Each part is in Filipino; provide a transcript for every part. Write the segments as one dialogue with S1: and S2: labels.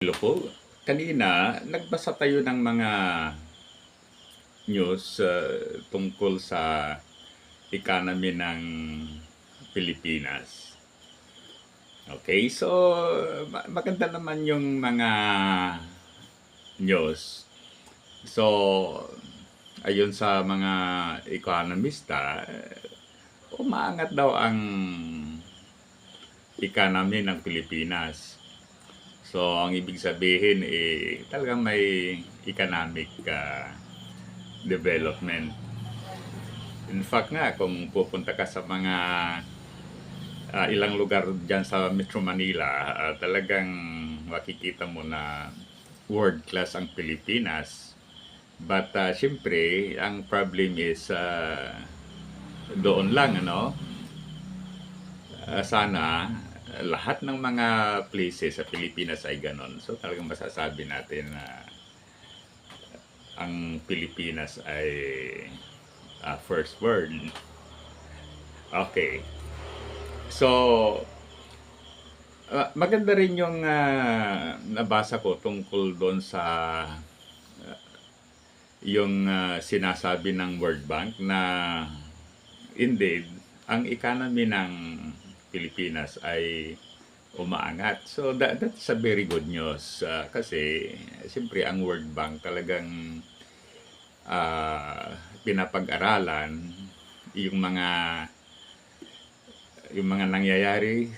S1: Po. Kanina, nagbasa tayo ng mga news uh, tungkol sa economy ng Pilipinas. Okay, so ma- maganda naman yung mga news. So, ayon sa mga ekonomista, umaangat daw ang economy ng Pilipinas. So, ang ibig sabihin, eh, talagang may economic ah, development. In fact nga, kung pupunta ka sa mga ah, ilang lugar dyan sa Metro Manila, ah, talagang makikita mo na world class ang Pilipinas. But ah, syempre, ang problem is ah, doon lang, ano, Ah, sana lahat ng mga places sa Pilipinas ay ganon. So talagang masasabi natin na ang Pilipinas ay ah, first world. Okay. So, ah, maganda rin yung ah, nabasa ko tungkol doon sa ah, yung ah, sinasabi ng World Bank na indeed, ang economy ng Pilipinas ay umaangat. So that, that's a very good news Ah, kasi siyempre ang World Bank talagang ah, pinapag-aralan yung mga yung mga nangyayari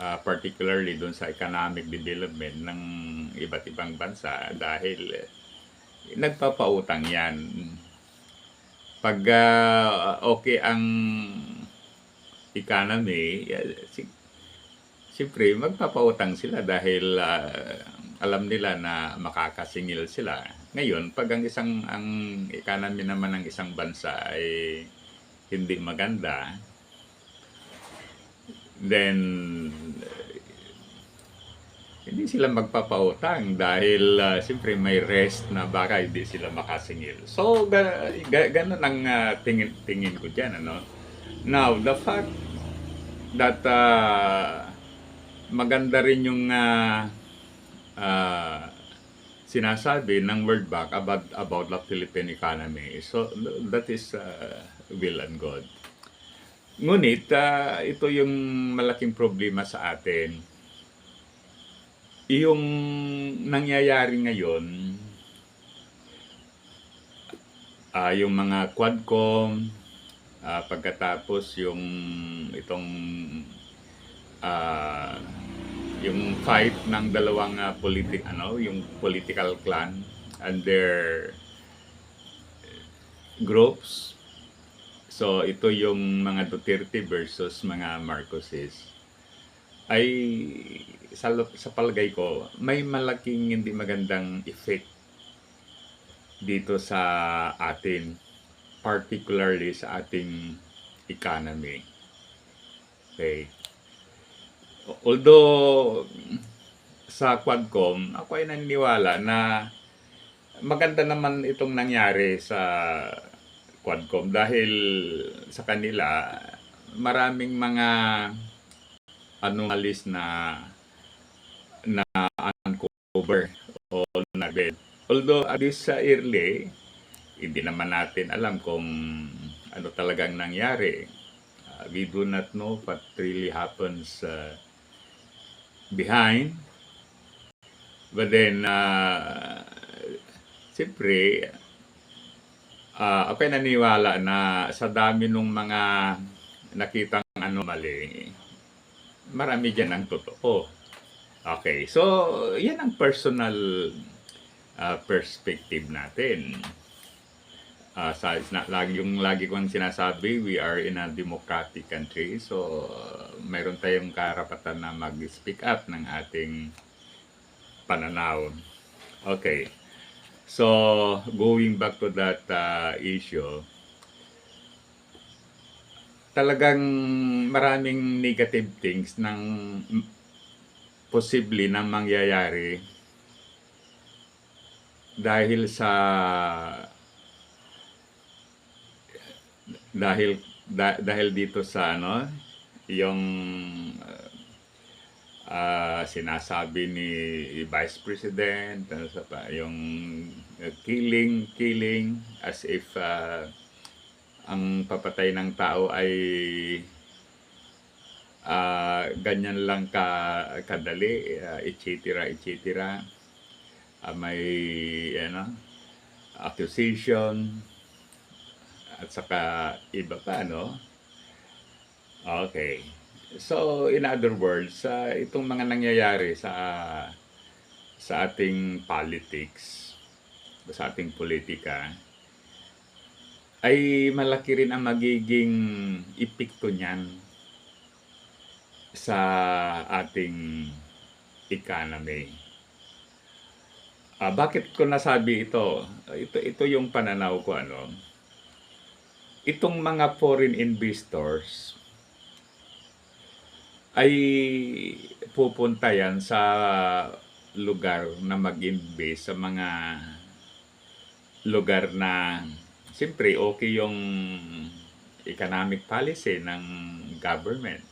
S1: ah, particularly doon sa economic development ng iba't ibang bansa dahil eh, nagpapautang yan pag ah, okay ang economy, si, siyempre magpapautang sila dahil ah, alam nila na makakasingil sila. Ngayon, pag ang isang ang economy naman ng isang bansa ay hindi maganda, then hindi sila magpapautang dahil ah, siyempre may rest na baka hindi sila makasingil. So, ga, ga, ganun ang ah, tingin, tingin ko dyan. Ano? Now, the fact that ah, maganda rin yung ah, ah, sinasabi ng World Bank about, about the Philippine economy. So, that is ah, will and good. Ngunit, ah, ito yung malaking problema sa atin yung nangyayari ngayon, ah yung mga Quadcom, ah, pagkatapos yung itong ah, yung fight ng dalawang ah, politic ano, yung political clan and their groups. So ito yung mga Duterte versus mga Marcoses ay sa, sa palagay ko, may malaking hindi magandang effect dito sa atin, particularly sa ating economy. Okay. Although, sa Quadcom, ako ay naniniwala na maganda naman itong nangyari sa Quadcom dahil sa kanila, maraming mga anomalies na na uncover o nabed. Although at this uh, early, hindi naman natin alam kung ano talagang nangyari. Uh, we do not know what really happens uh, behind. But then, uh, siyempre, uh, ako'y naniwala na sa dami ng mga nakitang anomaly, marami dyan ang totoo. Okay, so yan ang personal uh, perspective natin. Uh, sa, na, lagi, yung lagi kong sinasabi, we are in a democratic country, so uh, mayroon tayong karapatan na mag-speak up ng ating pananaw. Okay, so going back to that uh, issue, talagang maraming negative things ng posible na mangyayari dahil sa dahil da- dahil dito sa ano yung ah, sinasabi ni Vice President, ano sa pa, yung uh, killing, killing, as if ah, ang papatay ng tao ay ah, ganyan lang ka kadali, uh, etc. etc. Ah, may ano, accusation at saka iba pa no. Okay. So in other words, sa itong mga nangyayari sa sa ating politics, sa ating politika, ay malaki rin ang magiging epekto niyan sa ating economy. Ah, bakit ko nasabi ito? Ito ito yung pananaw ko ano. Itong mga foreign investors ay pupunta yan sa lugar na mag-invest sa mga lugar na siyempre okay yung economic policy ng government.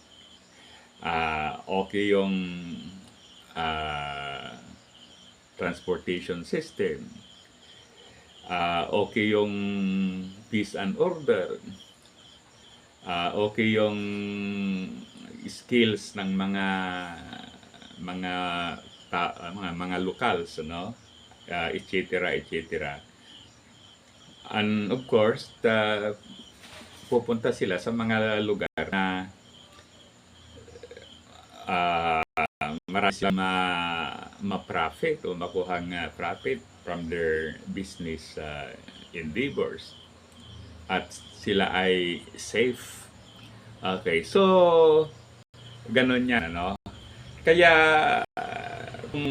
S1: Ah, okay yung ah, transportation system. Ah, okay yung peace and order. Ah, okay yung skills ng mga mga ta, mga mga locals no? Uh, etc etc and of course the, pupunta sila sa mga lugar na uh, marami sila ma, ma-profit o makuhang uh, profit from their business uh, endeavors at sila ay safe okay so ganun yan, ano? Kaya, ah, kung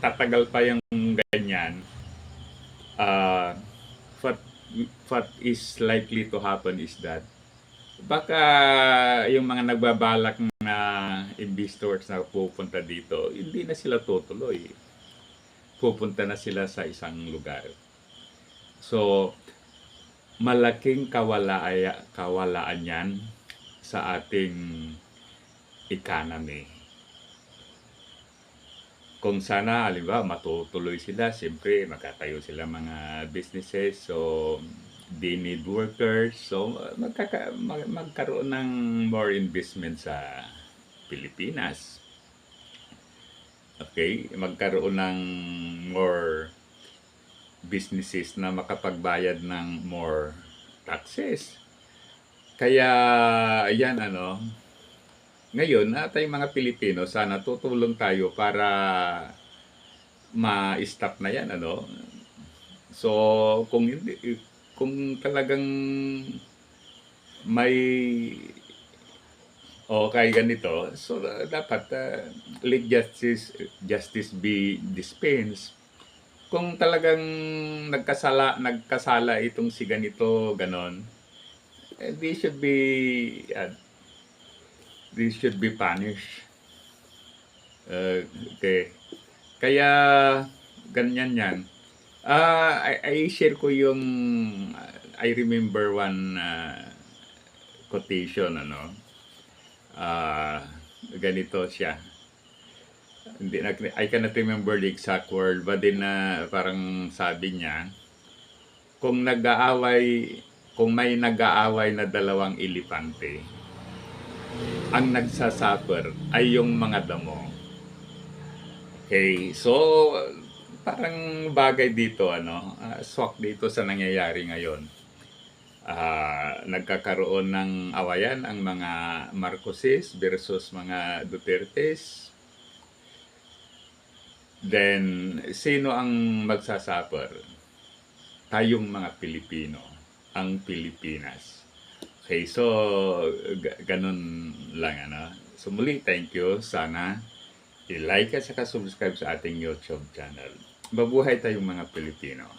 S1: tatagal pa yung ganyan, uh, what, what is likely to happen is that, baka yung mga nagbabalak na investors na pupunta dito, hindi na sila tutuloy. Pupunta na sila sa isang lugar. So, malaking kawala kawalaan yan sa ating economy. Kung sana, halimbawa, matutuloy sila, siyempre, magkatayo sila mga businesses, so they need workers, so magkaka, mag, magkaroon ng more investment sa Pilipinas. Okay, magkaroon ng businesses na makapagbayad ng more taxes. Kaya, yan ano, ngayon, at tayong mga Pilipino, sana tutulong tayo para ma-stop na yan, ano? So, kung hindi, kung talagang may o kay ganito, so dapat uh, let justice justice be dispensed. Kung talagang nagkasala nagkasala itong si ganito ganon, eh, they should be uh, they should be punished. Uh, okay. Kaya, ganyan yan. Uh, I, I share ko yung, I remember one uh, quotation, ano, uh, ganito siya. Hindi, I cannot remember the exact word, but din na uh, parang sabi niya, kung nag-aaway, kung may nag-aaway na dalawang elepante, ang nagsasuffer ay yung mga damo. Okay, so parang bagay dito ano, uh, swak dito sa nangyayari ngayon. Uh, nagkakaroon ng awayan ang mga Marcoses versus mga Dutertes. Then, sino ang magsasuffer? Tayong mga Pilipino, ang Pilipinas. Okay, so ganun lang ano. So muli, thank you. Sana i-like at saka subscribe sa ating YouTube channel. Mabuhay tayong mga Pilipino.